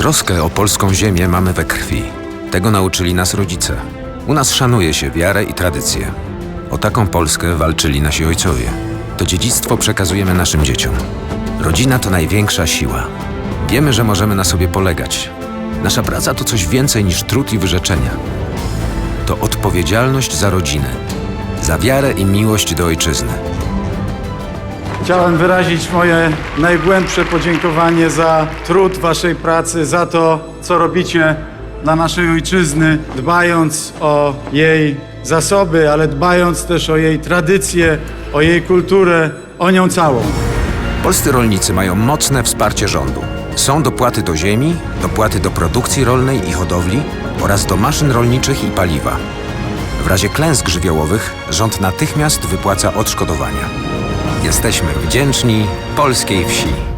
Troskę o polską ziemię mamy we krwi. Tego nauczyli nas rodzice. U nas szanuje się wiarę i tradycję. O taką Polskę walczyli nasi ojcowie. To dziedzictwo przekazujemy naszym dzieciom. Rodzina to największa siła. Wiemy, że możemy na sobie polegać. Nasza praca to coś więcej niż trud i wyrzeczenia. To odpowiedzialność za rodzinę, za wiarę i miłość do ojczyzny. Chciałem wyrazić moje najgłębsze podziękowanie za trud Waszej pracy, za to, co robicie dla naszej ojczyzny, dbając o jej zasoby, ale dbając też o jej tradycje, o jej kulturę, o nią całą. Polscy rolnicy mają mocne wsparcie rządu. Są dopłaty do ziemi, dopłaty do produkcji rolnej i hodowli oraz do maszyn rolniczych i paliwa. W razie klęsk żywiołowych rząd natychmiast wypłaca odszkodowania. Jesteśmy wdzięczni polskiej wsi.